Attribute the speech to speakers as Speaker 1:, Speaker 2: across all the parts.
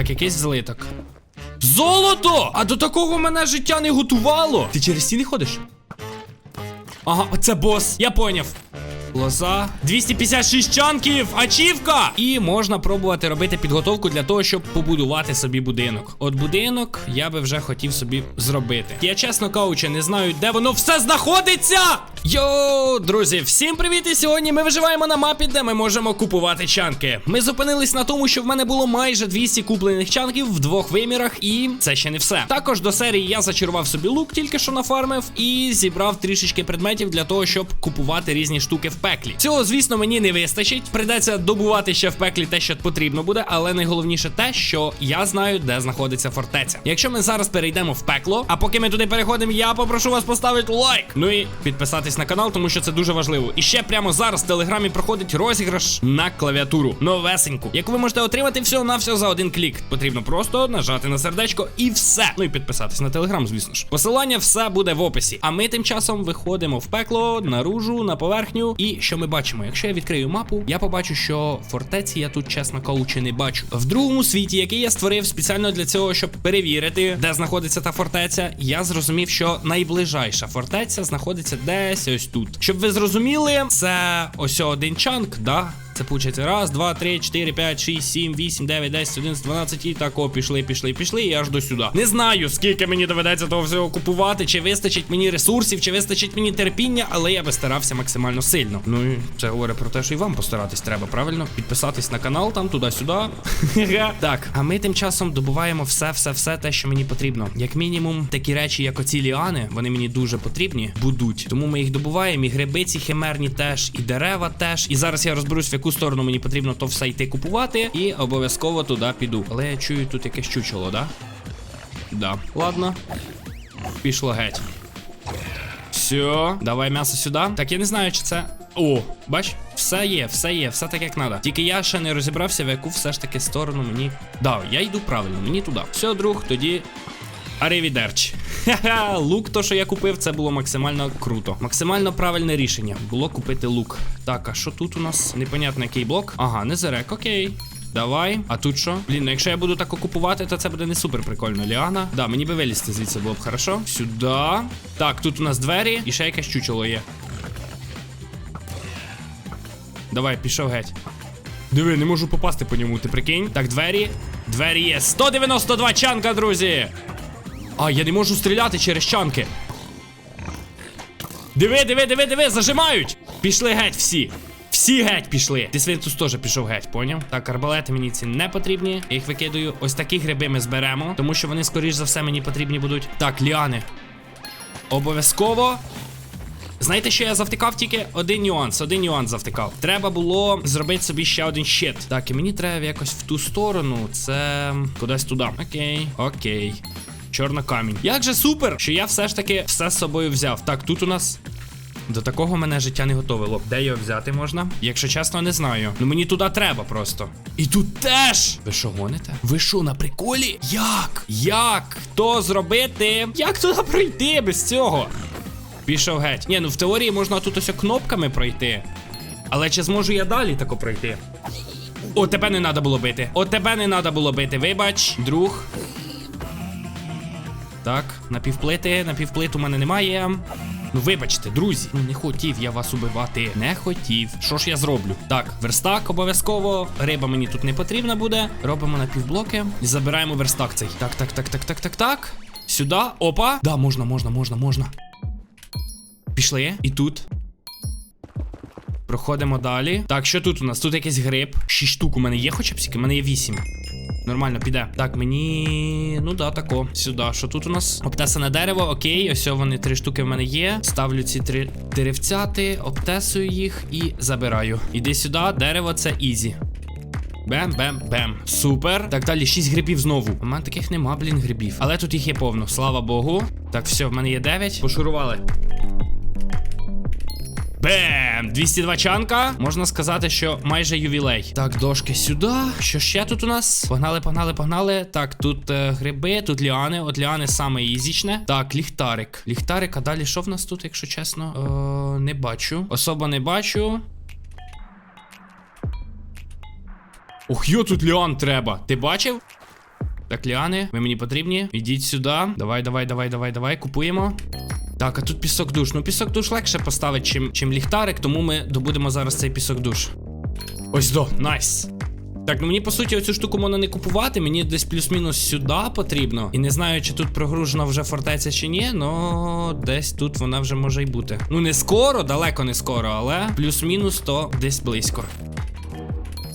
Speaker 1: Так, якийсь злиток. Золото! А до такого мене життя не готувало. Ти через стіни ходиш? Ага, це бос. Я поняв. Лоза. 256 чанків! Ачівка! І можна пробувати робити підготовку для того, щоб побудувати собі будинок. От будинок я би вже хотів собі зробити. Я, чесно кажучи, не знаю, де воно все знаходиться! Йоу, друзі, всім привіт! І сьогодні ми виживаємо на мапі, де ми можемо купувати чанки. Ми зупинились на тому, що в мене було майже 200 куплених чанків в двох вимірах, і це ще не все. Також до серії я зачарував собі лук, тільки що нафармив, і зібрав трішечки предметів для того, щоб купувати різні штуки в пеклі. Цього, звісно, мені не вистачить. Придеться добувати ще в пеклі те, що потрібно буде, але найголовніше те, що я знаю, де знаходиться фортеця. Якщо ми зараз перейдемо в пекло, а поки ми туди переходимо, я попрошу вас поставити лайк. Ну і підписатись на канал, тому що це дуже важливо. І ще прямо зараз в телеграмі проходить розіграш на клавіатуру. Новесеньку, яку ви можете отримати всього на все за один клік. Потрібно просто нажати на сердечко і все. Ну і підписатись на телеграм, звісно ж. Посилання все буде в описі. А ми тим часом виходимо в пекло, наружу, на поверхню. І що ми бачимо? Якщо я відкрию мапу, я побачу, що фортеці я тут, чесно кажучи, не бачу. В другому світі, який я створив спеціально для цього, щоб перевірити, де знаходиться та фортеця, я зрозумів, що найближайша фортеця знаходиться десь ось тут. Щоб ви зрозуміли, це ось один чанк, да? Це виходить раз, два, три, чотири, п'ять, шість, сім, вісім, дев'ять, десять, одинадцять, дванадцять і так о, пішли, пішли, пішли, і аж до сюди. Не знаю, скільки мені доведеться того всього купувати, чи вистачить мені ресурсів, чи вистачить мені терпіння, але я би старався максимально сильно. Ну і це говорить про те, що і вам постаратись треба, правильно? Підписатись на канал там, туди-сюди. так, а ми тим часом добуваємо все, все, все те, що мені потрібно. Як мінімум, такі речі, як оці ліани, вони мені дуже потрібні, будуть. Тому ми їх добуваємо, і гриби ці химерні теж, і дерева теж. І зараз я розберусь, в яку сторону мені потрібно то все йти купувати, і обов'язково туди піду. Але я чую тут якесь чучело, да? Да. Ладно. Пішло геть. Все, давай м'ясо сюди. Так, я не знаю, чи це. О, бач, все є, все є, все так як треба. Тільки я ще не розібрався, в яку все ж таки сторону мені. Да, я йду правильно, мені туди. Все, друг, тоді. Аревідерч. Ха-ха, лук, то, що я купив, це було максимально круто. Максимально правильне рішення було купити лук. Так, а що тут у нас? Непонятно який блок. Ага, не зерек, окей. Давай. А тут що? Блін, ну якщо я буду так окупувати, то це буде не супер прикольно. Ліана. Да, мені би вилізти звідси було б хорошо. Сюди. Так, тут у нас двері і ще якесь чучело є. Давай, пішов геть. Диви, не можу попасти по ньому, ти прикинь? Так, двері. Двері є. 192 чанка, друзі! А, я не можу стріляти через чанки. Диви, диви, диви, диви, зажимають! Пішли геть всі. Всі геть пішли. Ти Свинтус теж пішов геть, поняв? Так, арбалети мені ці не потрібні. Я їх викидаю. Ось такі гриби ми зберемо, тому що вони, скоріш за все, мені потрібні будуть. Так, ліани. Обов'язково. Знаєте, що я завтикав тільки один нюанс, один нюанс завтикав. Треба було зробити собі ще один щит. Так, і мені треба якось в ту сторону. Це кудись туди. Окей, окей. Чорна камінь. Як же супер, що я все ж таки все з собою взяв. Так, тут у нас. До такого мене життя не готовило. Де його взяти можна? Якщо чесно, не знаю. Ну мені туди треба просто. І тут теж. Ви що гоните? Ви що, на приколі? Як? Як? То зробити? Як туди пройти без цього? Пішов геть. Ні, ну в теорії можна тут ось кнопками пройти. Але чи зможу я далі тако пройти? О, тебе не треба було бити. О, тебе не треба було бити. Вибач, друг. Так, напівплити, напівплит у мене немає. Ну, вибачте, друзі. Ну не хотів я вас убивати. Не хотів. Що ж я зроблю? Так, верстак обов'язково. Риба мені тут не потрібна буде. Робимо напівблоки. І забираємо верстак цей. Так, так, так, так, так, так, так. Сюди. Опа. Да, можна, можна, можна, можна. Пішли. І тут. Проходимо далі. Так, що тут у нас? Тут якийсь гриб. Шість штук у мене є, хоча б скільки? У мене є вісім. Нормально, піде. Так, мені. Ну да, тако. Сюди. Що тут у нас? Обтесане дерево, окей. Ось вони три штуки в мене є. Ставлю ці три деревцяти, обтесую їх і забираю. Іди сюди, дерево це ізі. Бем-бем-бем. Супер. Так, далі 6 грибів знову. У мене таких нема, блін, грибів. Але тут їх є повно. Слава Богу. Так, все, в мене є 9. Пошурували. Бем! 202 чанка. Можна сказати, що майже ювілей. Так, дошки сюди. Що ще тут у нас? Погнали, погнали, погнали. Так, тут е, гриби, тут ліани. От ліани саме ізічне. Так, ліхтарик. Ліхтарик, а далі що в нас тут, якщо чесно? Е, не бачу. Особо не бачу. Ох, йо тут ліан треба. Ти бачив? Так, ліани, ви мені потрібні. Ідіть сюди. Давай, давай, давай, давай, давай. Купуємо. Так, а тут пісок душ. Ну, пісок душ легше поставити, чим, чим ліхтарик, тому ми добудемо зараз цей пісок душ. Ось до, найс. Так, ну мені по суті оцю штуку можна не купувати, мені десь плюс-мінус сюди потрібно. І не знаю, чи тут прогружена вже фортеця чи ні, но десь тут вона вже може й бути. Ну не скоро, далеко не скоро, але плюс-мінус то десь близько.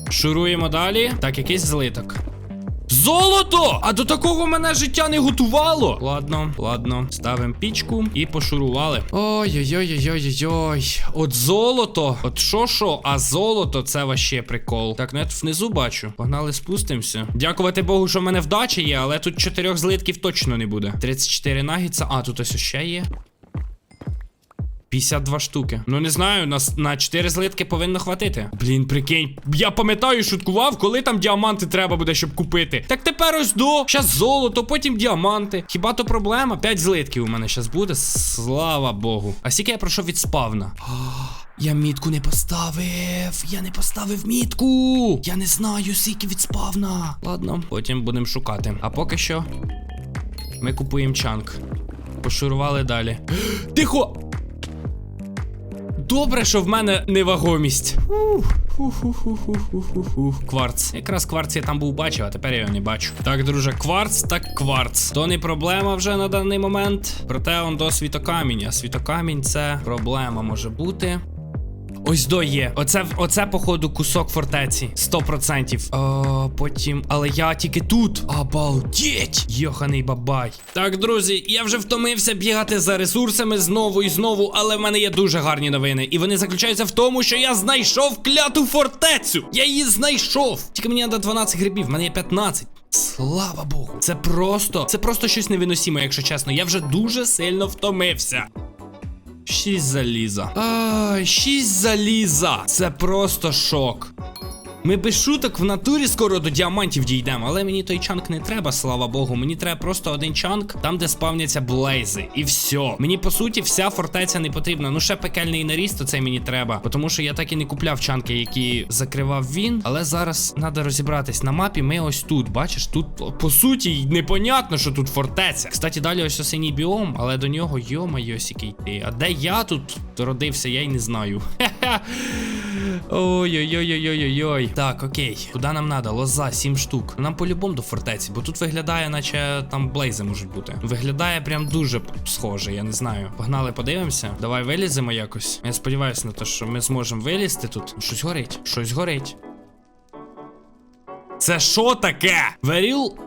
Speaker 1: Шуруємо далі. Так, якийсь злиток. Золото! А до такого мене життя не готувало. Ладно, ладно, ставимо пічку і пошурували. Ой-ой-ой-ой-ой-ой. От золото. От що що, а золото це ваще прикол. Так, ну я тут внизу бачу. Погнали, спустимося. Дякувати Богу, що в мене вдача є, але тут чотирьох злитків точно не буде. 34 нагітса. А, тут ось ще є. 52 штуки. Ну не знаю, на, на 4 злитки повинно хватити. Блін, прикинь. Я пам'ятаю, шуткував, коли там діаманти треба буде, щоб купити. Так тепер ось до. Щас золото, потім діаманти. Хіба то проблема? 5 злитків у мене щас буде. Слава Богу. А скільки я пройшов від спавна? Я мітку не поставив. Я не поставив мітку. Я не знаю, скільки від спавна. Ладно, потім будемо шукати. А поки що ми купуємо чанк. Пошурували далі. Тихо! Добре, що в мене невагомість. Кварц. Якраз кварц я там був бачив, а тепер я його не бачу. Так, друже, кварц, так кварц. То не проблема вже на даний момент. Проте он до світокамінь. А світокамінь це проблема може бути. Ось до є. Оце, оце, походу, кусок фортеці. 100%. О, потім. Але я тільки тут. Обалдеть! Йоханий бабай. Так, друзі, я вже втомився бігати за ресурсами знову і знову, але в мене є дуже гарні новини. І вони заключаються в тому, що я знайшов кляту фортецю. Я її знайшов. Тільки мені треба 12 грибів, в мене є 15. Слава Богу. Це просто, це просто щось невиносіме, якщо чесно. Я вже дуже сильно втомився. Шість заліза. А, шість заліза. Це просто шок. Ми без шуток в натурі скоро до діамантів дійдемо, але мені той чанк не треба, слава Богу. Мені треба просто один чанк, там, де спавняться блейзи. І все. Мені по суті вся фортеця не потрібна. Ну ще пекельний наріст, то це мені треба. Тому що я так і не купляв чанки, які закривав він. Але зараз треба розібратись. На мапі ми ось тут. Бачиш, тут по суті непонятно, що тут фортеця. Кстати, далі ось синій біом, але до нього йо-моє, сіки йти. А де я тут родився, я й не знаю. Хе-хе. Ой-ой-ой-ой-ой-ой. Так, окей. Куди нам надо? Лоза, 7 штук. Нам по-любому до фортеці, бо тут виглядає, наче там блейзи можуть бути. Виглядає прям дуже схоже, я не знаю. Погнали, подивимося. Давай виліземо якось. Я сподіваюся на те, що ми зможемо вилізти тут. Щось горить, щось горить. Це що таке? Веріл?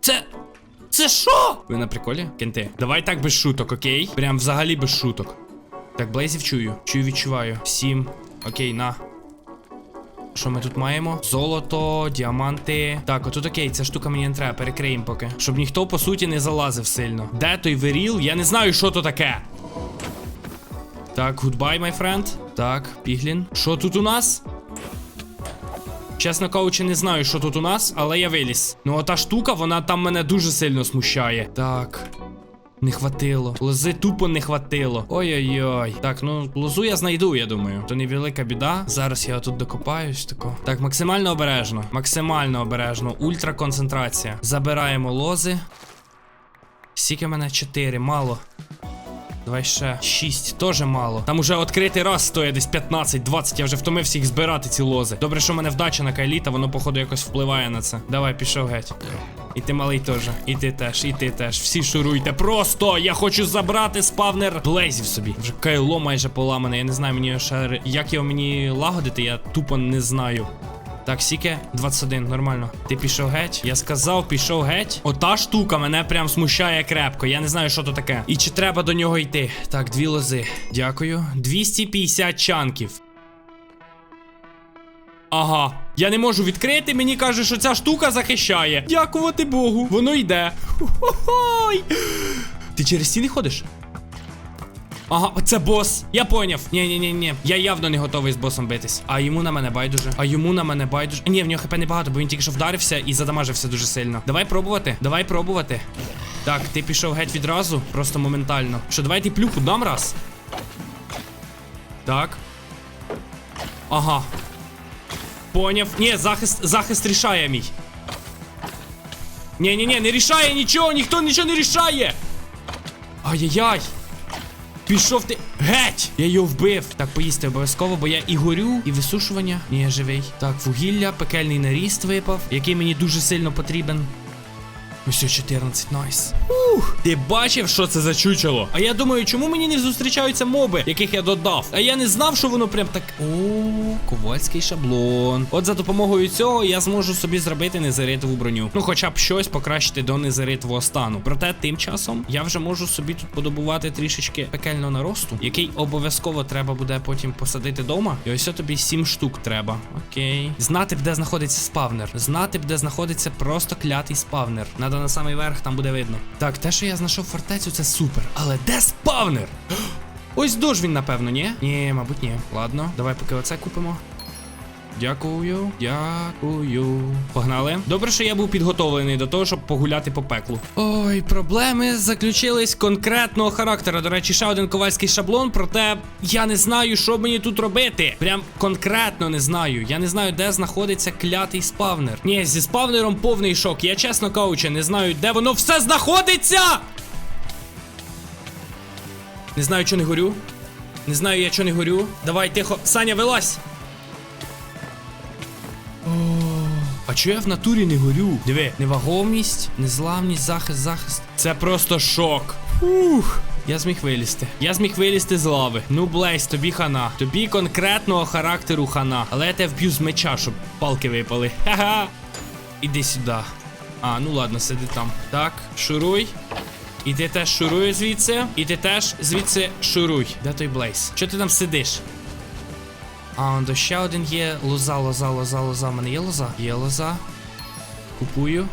Speaker 1: Це. Це що? Ви на приколі? Кенти. Давай так без шуток, окей? Прям взагалі без шуток. Так, блейзів чую. Чую, відчуваю. Сім. Окей, на. Що ми тут маємо? Золото, діаманти. Так, отут окей, ця штука мені не треба, перекриємо поки. Щоб ніхто, по суті, не залазив сильно. Де той веріл? Я не знаю, що то таке. Так, goodbye, my friend. Так, піглін. Що тут у нас? Чесно кажучи, не знаю, що тут у нас, але я виліз. Ну, ота штука, вона там мене дуже сильно смущає. Так. Не хватило. Лози тупо не хватило. Ой-ой-ой. Так, ну лозу я знайду, я думаю. То невелика біда. Зараз я тут докопаюсь тако. Так, максимально обережно. Максимально обережно. Ультра концентрація. Забираємо лози. Скільки мене 4, мало. Давай ще 6, теж мало. Там уже відкритий раз стоїть десь 15-20. Я вже втомився їх збирати, ці лози. Добре, що в мене вдача на кайліта, воно, походу, якось впливає на це. Давай, пішов геть. І ти малий теж. І ти теж, і ти теж. Всі шуруйте. Просто я хочу забрати спавнер блейзів собі. Вже кайло майже поламане. Я не знаю, мені ще як його мені лагодити, я тупо не знаю. Так, сіке, 21, нормально. Ти пішов геть? Я сказав, пішов геть. Ота штука мене прям смущає крепко. Я не знаю, що то таке. І чи треба до нього йти. Так, дві лози. Дякую. 250 чанків. Ага. Я не можу відкрити, мені каже, що ця штука захищає. Дякувати Богу. Воно йде. Ти через стіни ходиш? Ага, це бос. Я поняв. Ні, ні, ні, ні. Я явно не готовий з босом битись. А йому на мене байдуже. А йому на мене байдуже. Ні, в нього хп небагато, бо він тільки що вдарився і задамажився дуже сильно. Давай пробувати. Давай пробувати. Так, ти пішов геть відразу, просто моментально. Що, давай ти плюху дам раз. Так. Ага. Поняв. Ні, захист, захист рішає мій. Ні, ні, ні, не рішає нічого, ніхто нічого не рішає. Ай-яй-яй. Пішов ти. Геть! Я його вбив. Так, поїсти обов'язково, бо я і горю, і висушування. Ні, я живий. Так, вугілля, пекельний наріст випав, який мені дуже сильно потрібен. Ось 14, найс. Ух, ти бачив, що це за чучело? А я думаю, чому мені не зустрічаються моби, яких я додав? А я не знав, що воно прям так. О, ковальський шаблон. От за допомогою цього я зможу собі зробити незаритову броню. Ну, хоча б щось покращити до незаритового стану. Проте тим часом я вже можу собі тут подобувати трішечки пекельного наросту, який обов'язково треба буде потім посадити вдома. І ось тобі 7 штук треба. Окей. Знати б, де знаходиться спавнер. Знати б, де знаходиться просто клятий спавнер. Надо на самий верх, там буде видно. Так, те, що я знайшов фортецю, це супер. Але де спавнер? Ось душ він, напевно, ні? Ні, мабуть, ні. Ладно, давай поки оце купимо. Дякую, дякую. Погнали. Добре, що я був підготовлений до того, щоб погуляти по пеклу. Ой, проблеми заключились конкретного характеру. До речі, ще один ковальський шаблон, проте я не знаю, що мені тут робити. Прям конкретно не знаю. Я не знаю, де знаходиться клятий спавнер. Ні, зі спавнером повний шок. Я чесно кажучи, не знаю, де воно все знаходиться. Не знаю, що не горю. Не знаю, я що не горю. Давай, тихо. Саня, вилазь. Чого я в натурі не горю? Диви, невагомість, незламність, захист, захист. Це просто шок. Ух. Я зміг вилізти. Я зміг вилізти з лави. Ну, Блейз, тобі хана. Тобі конкретного характеру хана. Але я тебе вб'ю з меча, щоб палки випали. Ха-ха. Іди сюди. А, ну ладно, сиди там. Так, шуруй. І ти теж шуруй звідси. І ти теж звідси шуруй. Де той Блейз? Чого ти там сидиш? А, он до ще один є. Лоза, лоза, лоза, лоза. У мене є лоза? Є лоза. Купую.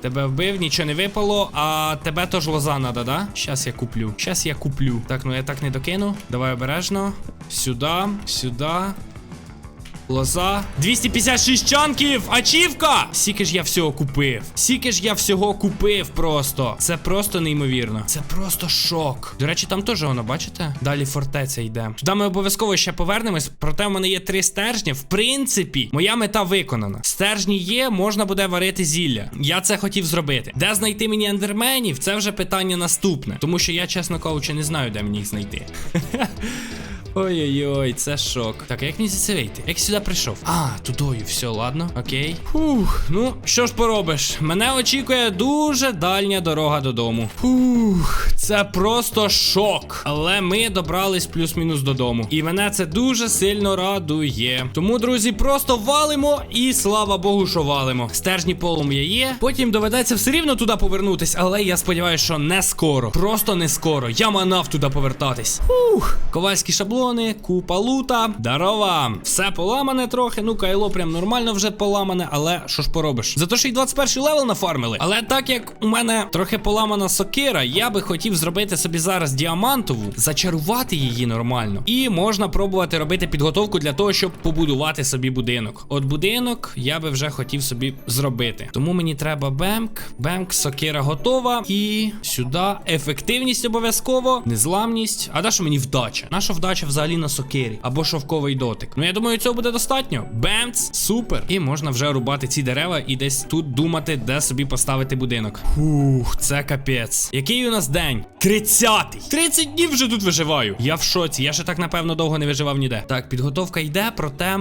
Speaker 1: Тебе вбив, нічого не випало, а тебе теж лоза надо, да? Щас я куплю. Щас я куплю. Так, ну я так не докину. Давай обережно. Сюди, сюди. Лоза. 256 чанків! Ачівка! Сіки ж я всього купив. Сіки ж я всього купив просто. Це просто неймовірно. Це просто шок. До речі, там теж воно, бачите? Далі фортеця йде. Туди ми обов'язково ще повернемось. Проте в мене є три стержні. В принципі, моя мета виконана. Стержні є, можна буде варити зілля. Я це хотів зробити. Де знайти мені ендерменів? Це вже питання наступне. Тому що я, чесно кажучи, не знаю, де мені їх знайти. Ой-ой-ой, це шок. Так, як мені звідси вийти? Як сюди прийшов? А, тудою, все, ладно, окей. Фух, ну що ж поробиш? Мене очікує дуже дальня дорога додому. Фух, це просто шок. Але ми добрались плюс-мінус додому. І мене це дуже сильно радує. Тому, друзі, просто валимо і слава Богу, що валимо. Стержні полум'я є. Потім доведеться все рівно туди повернутись, але я сподіваюся, що не скоро. Просто не скоро. Я манав туди повертатись. Фух, ковальські шаблони, купа лута. Дарова. Все поламане трохи. Ну, кайло прям нормально вже поламане, але що ж поробиш? Зато що й 21 левел нафармили. Але так як у мене трохи поламана сокира, я би хотів зробити собі зараз діамантову, зачарувати її нормально. І можна пробувати робити підготовку для того, щоб побудувати собі будинок. От будинок я би вже хотів собі зробити. Тому мені треба бемк. Бемк, сокира готова. І сюди ефективність обов'язково, незламність. А да що мені вдача? Наша вдача взагалі на сокирі або шовковий дотик. Ну я думаю, цього буде достатньо. Бемц, супер. І можна вже рубати ці дерева і десь тут думати, де собі поставити будинок. Фух, це капець. Який у нас день? 30-й. 30 днів вже тут виживаю. Я в шоці. Я ще так напевно довго не виживав ніде. Так, підготовка йде, проте.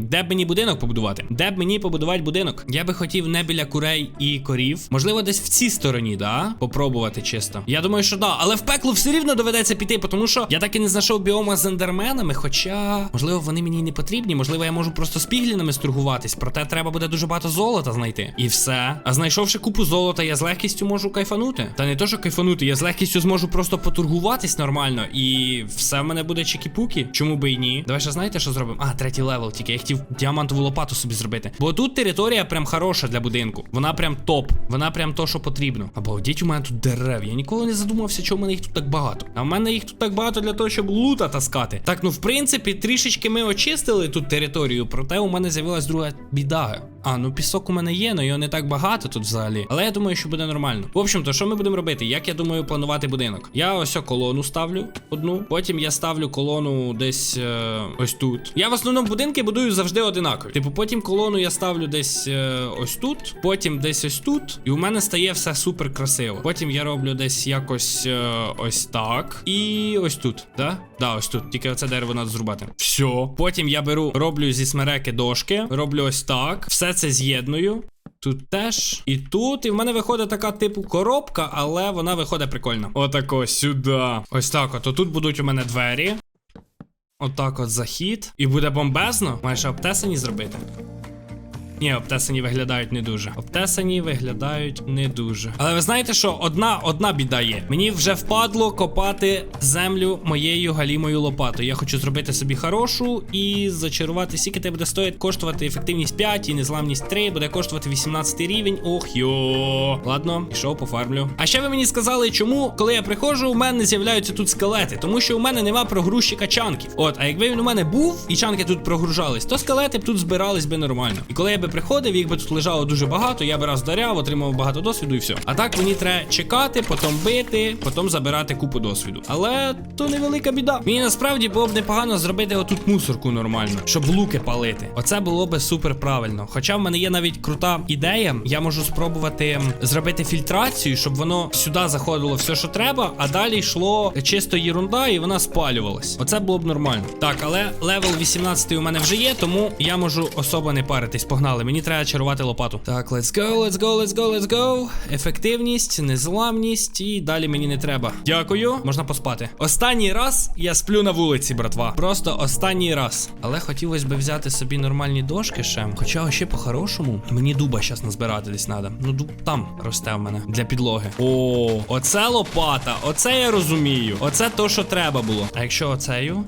Speaker 1: Де б мені будинок побудувати? Де б мені побудувати будинок? Я би хотів не біля курей і корів. Можливо, десь в цій стороні, да? Попробувати чисто. Я думаю, що да. Але в пекло все рівно доведеться піти, тому що я так і не знайшов біома з ендерменами. Хоча, можливо, вони мені не потрібні. Можливо, я можу просто з піглінами сторгуватись. Проте треба буде дуже багато золота знайти. І все. А знайшовши купу золота, я з легкістю можу кайфанути. Та не то, що кайфанути, я з легкістю зможу просто поторгуватись нормально. І все в мене буде чекі-пуки. Чому би і ні? Давай ще знаєте, що зробимо? А, третій левел тільки. Я хотів діамантову лопату собі зробити. Бо тут територія прям хороша для будинку. Вона прям топ. Вона прям то, що потрібно. Обалдіть, у мене тут дерев. Я ніколи не задумався, чому в мене їх тут так багато. А в мене їх тут так багато для того, щоб лута таскати. Так, ну в принципі, трішечки ми очистили тут територію, проте у мене з'явилась друга біда. А, ну пісок у мене є, але його не так багато тут взагалі. Але я думаю, що буде нормально. В общем, то що ми будемо робити? Як я думаю, планувати будинок? Я ось колону ставлю одну. Потім я ставлю колону десь е, ось тут. Я в основному будинки будую завжди одинакові. Типу, потім колону я ставлю десь е, ось тут, потім десь ось тут. І у мене стає все супер красиво. Потім я роблю десь якось е, ось так. І ось тут. Да? Да, ось тут. Тільки оце дерево треба зрубати. Все. Потім я беру, роблю зі смереки дошки, роблю ось так. Все це з'єдную. Тут теж. І тут. І в мене виходить така типу коробка, але вона виходить прикольно. Отако сюди. Ось так. От. Тут будуть у мене двері. Отак от захід. І буде бомбезно. Маєш обтесані зробити. Ні, обтесані виглядають не дуже. Обтесані виглядають не дуже. Але ви знаєте, що одна одна біда є. Мені вже впадло копати землю моєю галімою лопатою. Я хочу зробити собі хорошу і зачарувати скільки тебе буде стоїть коштувати ефективність 5 і незламність 3, буде коштувати 18 рівень. Ох йо. Ладно, пішов пофармлю. А ще ви мені сказали, чому, коли я приходжу, у мене з'являються тут скелети, тому що у мене нема прогрузчика чанків. От, а якби він у мене був і чанки тут прогружались, то скелети б тут збирались би нормально. І коли я би приходив, їх би тут лежало дуже багато, я би раз вдаряв, отримав багато досвіду і все. А так мені треба чекати, потім бити, потім забирати купу досвіду. Але то невелика біда. Мені насправді було б непогано зробити отут мусорку нормально, щоб луки палити. Оце було би супер правильно. Хоча в мене є навіть крута ідея, я можу спробувати зробити фільтрацію, щоб воно сюди заходило все, що треба, а далі йшло чисто єрунда, і вона спалювалась. Оце було б нормально. Так, але левел 18 у мене вже є, тому я можу особо не паритись. Погнали. Мені треба чарувати лопату. Так, let's go, let's go, let's go, let's go. Ефективність, незламність, і далі мені не треба. Дякую, можна поспати. Останній раз я сплю на вулиці, братва. Просто останній раз. Але хотілося б взяти собі нормальні дошки ще. Хоча ще по-хорошому. Мені дуба зараз назбирати десь треба. Ну, дуб там росте в мене для підлоги. О, оце лопата, оце я розумію. Оце то, що треба було. А якщо оцею?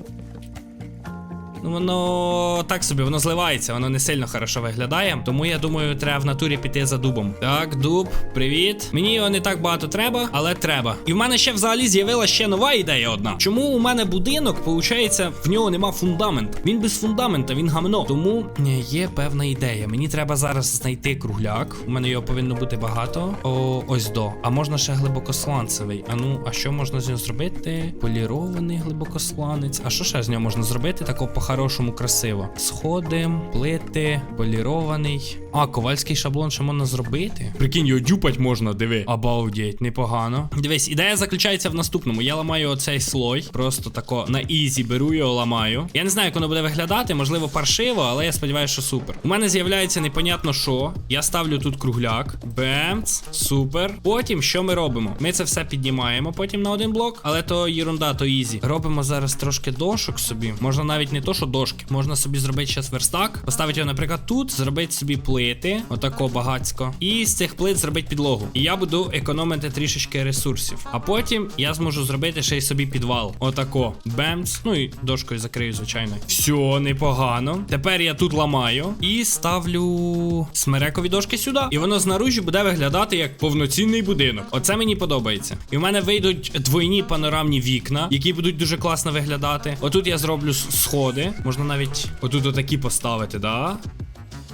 Speaker 1: Ну, воно так собі, воно зливається, воно не сильно хорошо виглядає. Тому я думаю, треба в натурі піти за дубом. Так, дуб, привіт. Мені його не так багато треба, але треба. І в мене ще взагалі з'явилася ще нова ідея одна. Чому у мене будинок, виходить, в нього нема фундамента? Він без фундамента, він гамно. Тому е, є певна ідея. Мені треба зараз знайти кругляк. У мене його повинно бути багато. О, ось до. А можна ще глибокосланцевий. А ну, а що можна з нього зробити? Полірований глибокосланець. А що ще з нього можна зробити? Такого по-хорошому красиво. Сходи, плити, полірований. А, ковальський шаблон ще можна зробити. Прикинь, його дюпать можна, диви. Обалдеть, непогано. Дивись, ідея заключається в наступному. Я ламаю оцей слой. Просто тако на ізі беру його, ламаю. Я не знаю, як воно буде виглядати, можливо, паршиво, але я сподіваюся, що супер. У мене з'являється непонятно що. Я ставлю тут кругляк. Бемц, супер. Потім що ми робимо? Ми це все піднімаємо потім на один блок, але то єрунда, то ізі. Робимо зараз трошки дошок собі. Можна навіть не то, що дошки. Можна собі зробити зараз верстак, поставити його, наприклад, тут, зробити собі плити, отако багацько. І з цих плит зробити підлогу. І я буду економити трішечки ресурсів. А потім я зможу зробити ще й собі підвал. Отако. Бемс. Ну і дошкою закрию, звичайно. Все, непогано. Тепер я тут ламаю і ставлю смерекові дошки сюди. І воно знаружі буде виглядати як повноцінний будинок. Оце мені подобається. І в мене вийдуть двойні панорамні вікна, які будуть дуже класно виглядати. Отут я зроблю сходи. Можна навіть отут отакі поставити, да?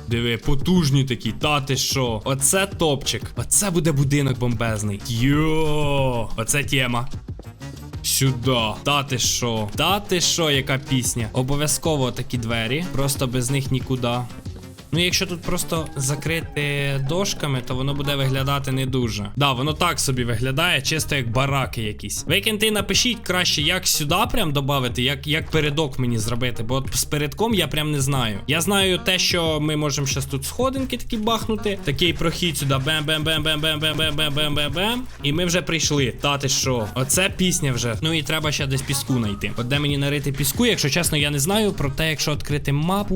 Speaker 1: Диви, потужні такі, та ти що? Оце топчик. Оце буде будинок бомбезний. Йо, оце тема. Сюди. Та ти що? Та ти що, яка пісня? Обов'язково такі двері. Просто без них нікуди. Ну, якщо тут просто закрити дошками, то воно буде виглядати не дуже. Да, воно так собі виглядає, чисто як бараки якісь. Викінти, напишіть краще, як сюди прям додати, як, як передок мені зробити. Бо от з передком я прям не знаю. Я знаю те, що ми можемо зараз тут сходинки такі бахнути. Такий прохід сюди. бем бем бем бем бем бем бем бем бем бем бем І ми вже прийшли. Та ти що? Оце пісня вже. Ну і треба ще десь піску знайти. От де мені нарити піску, якщо чесно, я не знаю. Проте, якщо відкрити мапу,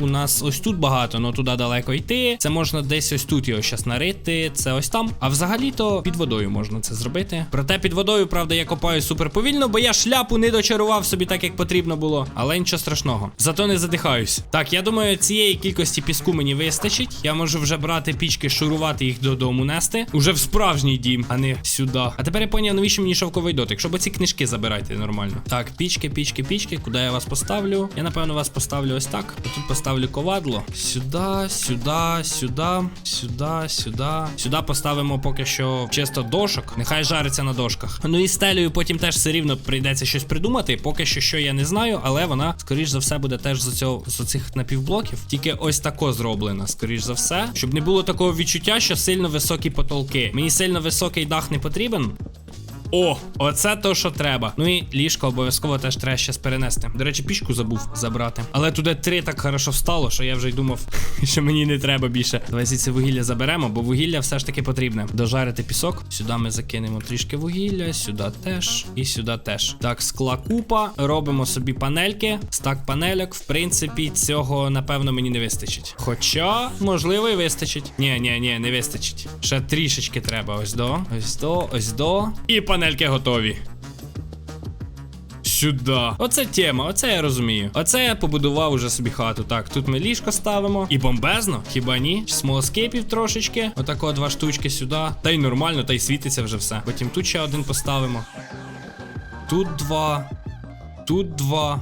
Speaker 1: у нас ось тут багато, ну туди далеко йти. Це можна десь ось тут його щас нарити. Це ось там. А взагалі-то під водою можна це зробити. Проте під водою, правда, я копаю супер повільно, бо я шляпу не дочарував собі так, як потрібно було. Але нічого страшного. Зато не задихаюсь. Так, я думаю, цієї кількості піску мені вистачить. Я можу вже брати пічки, шурувати їх додому нести. Уже в справжній дім, а не сюди. А тепер я поняв, навіщо мені шовковий дотик, щоб оці книжки забирайте нормально. Так, пічки, пічки, пічки. Куди я вас поставлю? Я напевно вас поставлю ось так. Тут поставлю ковадло. Сюди. Сюди, сюди, сюди, сюди, сюди. Поставимо поки що чисто дошок. Нехай жариться на дошках. Ну і стелею потім теж все рівно прийдеться щось придумати. Поки що що я не знаю, але вона, скоріш за все, буде теж з цього оцих напівблоків. Тільки ось тако зроблена, скоріш за все. Щоб не було такого відчуття, що сильно високі потолки. Мені сильно високий дах не потрібен. О, оце то, що треба. Ну і ліжко обов'язково теж треба щас перенести. До речі, пічку забув забрати. Але туди три так хорошо встало, що я вже й думав, що мені не треба більше. Давай звідси вугілля заберемо, бо вугілля все ж таки потрібне. Дожарити пісок. Сюди ми закинемо трішки вугілля, сюди теж і сюди теж. Так, скла купа. Робимо собі панельки. Стак панельок. В принципі, цього напевно мені не вистачить. Хоча, можливо, і вистачить. Ні, ні, ні, не вистачить. Ще трішечки треба. Ось до, ось до, ось до. І панельки готові. Сюди. Оце тема, оце я розумію. Оце я побудував уже собі хату. Так, тут ми ліжко ставимо. І бомбезно, хіба ні? Смолоскейпів трошечки. Отако два штучки сюди. Та й нормально, та й світиться вже все. Потім тут ще один поставимо. Тут два. Тут два.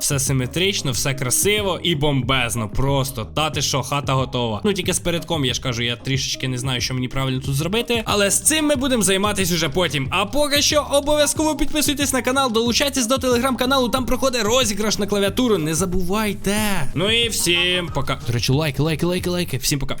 Speaker 1: Все симетрично, все красиво і бомбезно. Просто. Та ти що, хата готова. Ну тільки з передком, я ж кажу, я трішечки не знаю, що мені правильно тут зробити. Але з цим ми будемо займатися уже потім. А поки що обов'язково підписуйтесь на канал, долучайтесь до телеграм-каналу, там проходить розіграш на клавіатуру. Не забувайте. Ну і всім пока. До речі, лайки, лайки, лайки, лайки. Всім пока.